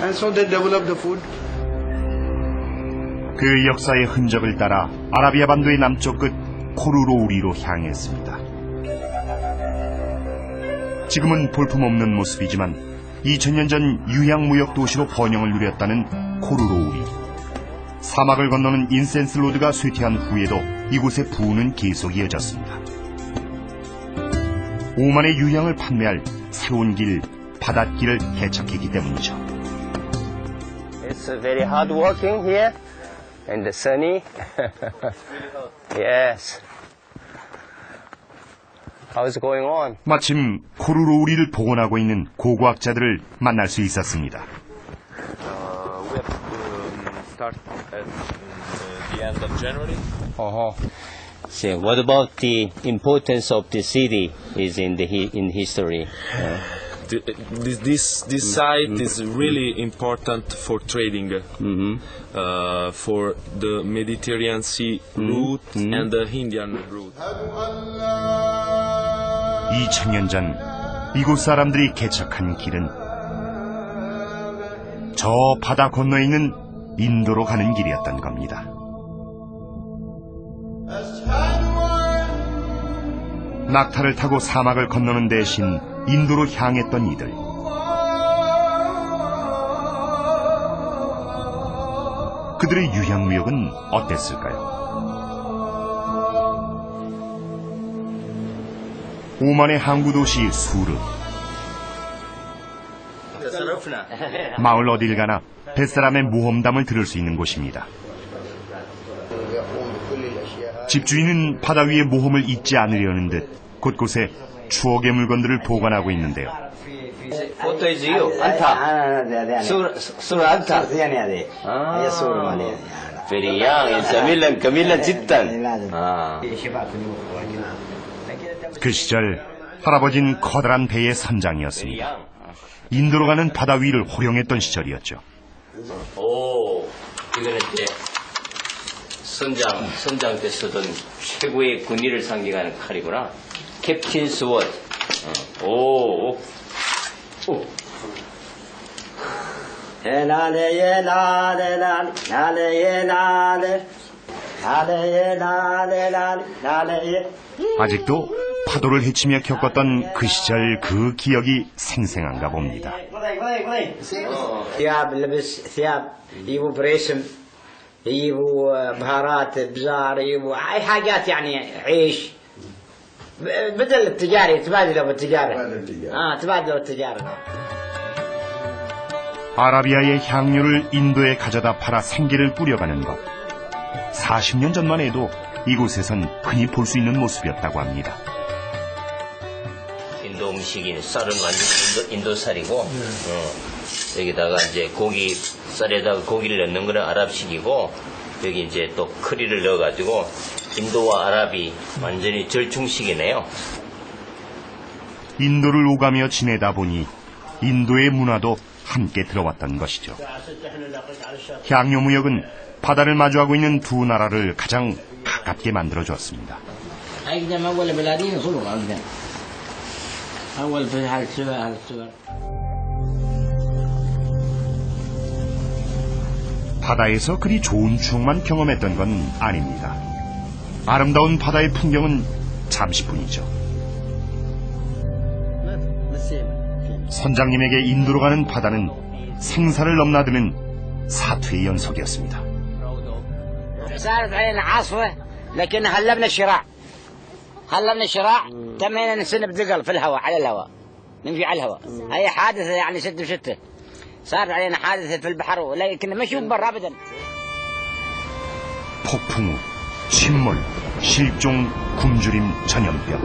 And so they developed the food. 그 역사의 흔적을 따라 아라비아 반도의 남쪽 끝 코루로우리로 향했습니다. 지금은 볼품없는 모습이지만 2000년 전 유향무역 도시로 번영을 누렸다는 코루로우리. 사막을 건너는 인센스 로드가 쇠퇴한 후에도 이곳의 부흥은 계속 이어졌습니다. 오만의 유향을 판매할 새로운 길, 바닷길을 개척했기 때문이죠. It's uh, very hard working here and sunny. yes. How's going on? 마침 코루로우리를 복원하고 있는 고고학자들을 만날 수 있었습니다. Uh, we have um, start at um, the end of January. Uh-huh. So what about the importance of the city is in the in history? Uh, The, this this, this site is really important for trading, uh, for the Mediterranean Sea route and the Indian route. 2000년 전 이곳 사람들이 개척한 길은 저 바다 건너에 있는 인도로 가는 길이었던 겁니다. 낙타를 타고 사막을 건너는 대신 인도로 향했던 이들. 그들의 유향무역은 어땠을까요? 오만의 항구 도시 수르. 마을 어딜 가나 뱃사람의 모험담을 들을 수 있는 곳입니다. 집주인은 바다 위의 모험을 잊지 않으려는 듯 곳곳에 추억의 물건들을 보관하고 있는데요. 그 시절 할아버진 커다란 배의 선장이었습니다. 인도로 가는 바다 위를 호령했던 시절이었죠. 오, 이거는 이제 선장, 선장 때 쓰던 최고의 군의를 상징하는 칼이구나. 캡틴 스워드. 어. 오, 오. 오. ينالي ينالي نالي ينالي نالي ينالي نالي 아직도 파도를 헤치며 겪었던 그 시절 그 기억이 생생한가 봅니다. ثياب لبس ثياب يجيبوا بريسم يجيبوا بهارات بزار يجيبوا اي حاجات يعني عيش ب- بدل التجاري يتبادلوا بالتجاره اه تبادلوا التجاره 아라비아의 향료를 인도에 가져다 팔아 생계를 꾸려가는 것. 40년 전만 해도 이곳에선 흔히 볼 수 있는 모습이었다고 합니다. 인도 음식인 쌀은 완전 인도, 인도쌀이고, 어, 여기다가 이제 고기, 쌀에다가 고기를 넣는 거는 아랍식이고, 여기 이제 또 커리를 넣어가지고, 인도와 아랍이 완전히 절충식이네요. 인도를 오가며 지내다 보니 인도의 문화도 함께 들어왔던 것이죠. 향료 무역은 바다를 마주하고 있는 두 나라를 가장 가깝게 만들어 주었습니다. 바다에서 그리 좋은 추억만 경험했던 건 아닙니다. 아름다운 바다의 풍경은 잠시뿐이죠. 선장님에게 인도로 가는 바다는 생사를 넘나드는 사투의 연속이었습니다. صارت علينا عاصفة لكن هلبنا الشراع هلبنا الشراع تمينا نسن بدقل في الهواء على الهواء نمشي على الهواء هي حادثة يعني ستة بستة صارت علينا حادثة في البحر لكن ما نشوف برا أبدا 폭풍우, 침몰, 실종, 굶주림, 전염병.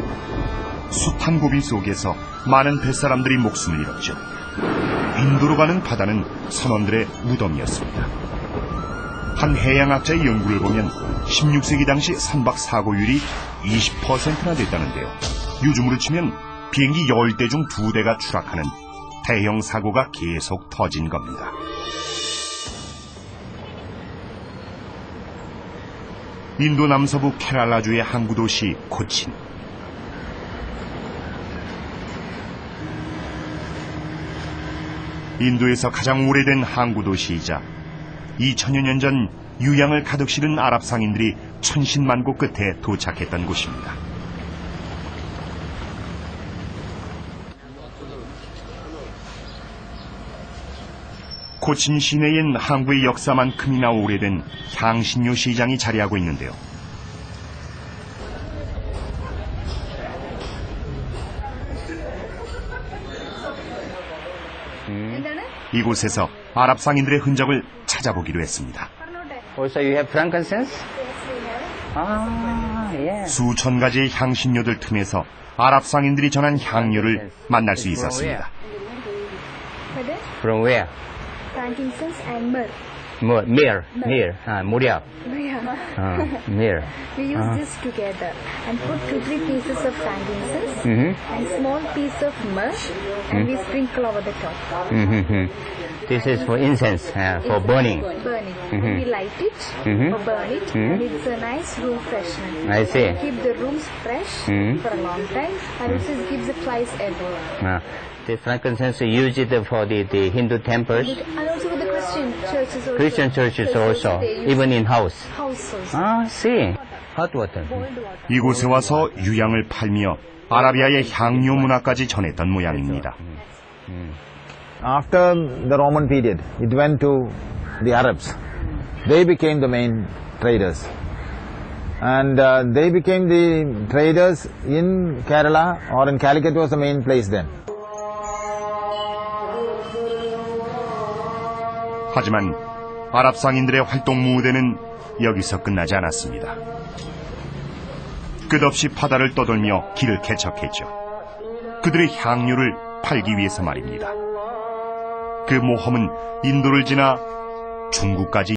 숱한 고비 속에서 많은 뱃사람들이 목숨을 잃었죠. 인도로 가는 바다는 선원들의 무덤이었습니다. 한 해양학자의 연구를 보면 16세기 당시 선박 사고율이 20%나 됐다는데요. 요즘으로 치면 비행기 10대 중 2대가 추락하는 대형 사고가 계속 터진 겁니다. 인도 남서부 케랄라주의 항구 도시 코친. 인도에서 가장 오래된 항구 도시이자 2000여 년 전 유양을 가득 실은 아랍 상인들이 천신만고 끝에 도착했던 곳입니다. 코친 시내엔 항구의 역사만큼이나 오래된 향신료 시장이 자리하고 있는데요. 이곳에서 아랍 상인들의 흔적을 찾아보기로 했습니다. Also, you have frankincense? Ah, yeah. 수천 가지의 향신료들 틈에서 아랍 상인들이 전한 향료를 만날 수 있었습니다. frankincense and myrrh. Myrrh, myrrh, myrrh. myrrh. Ha, muria. Myrrh. Ah, mir. We use this together and put two three pieces of frankincense Mhm. and small piece of myrrh and we sprinkle over the top. Mm-hmm. This is for incense, uh, for burning. Burning. And we light it Mhm. or burn it and it's a nice room freshener. I see. Keep the rooms fresh for a long time and it gives the flies everywhere. Uh, the frankincense use it for the, the Hindu temples, And also Christian churches also. Christian churches also, even in house. house also. Ah, see. Hot water. 이곳에 와서 유향을 팔며 아라비아의 향료 문화까지 전했던 모양입니다. After the Roman period, it went to the Arabs. They became the main traders. And uh, they became the traders in Kerala or in Calicut was the main place then. 하지만 아랍 상인들의 활동 무대는 여기서 끝나지 않았습니다. 끝없이 바다를 떠돌며 길을 개척했죠. 그들의 향료를 팔기 위해서 말입니다. 그 모험은 인도를 지나 중국까지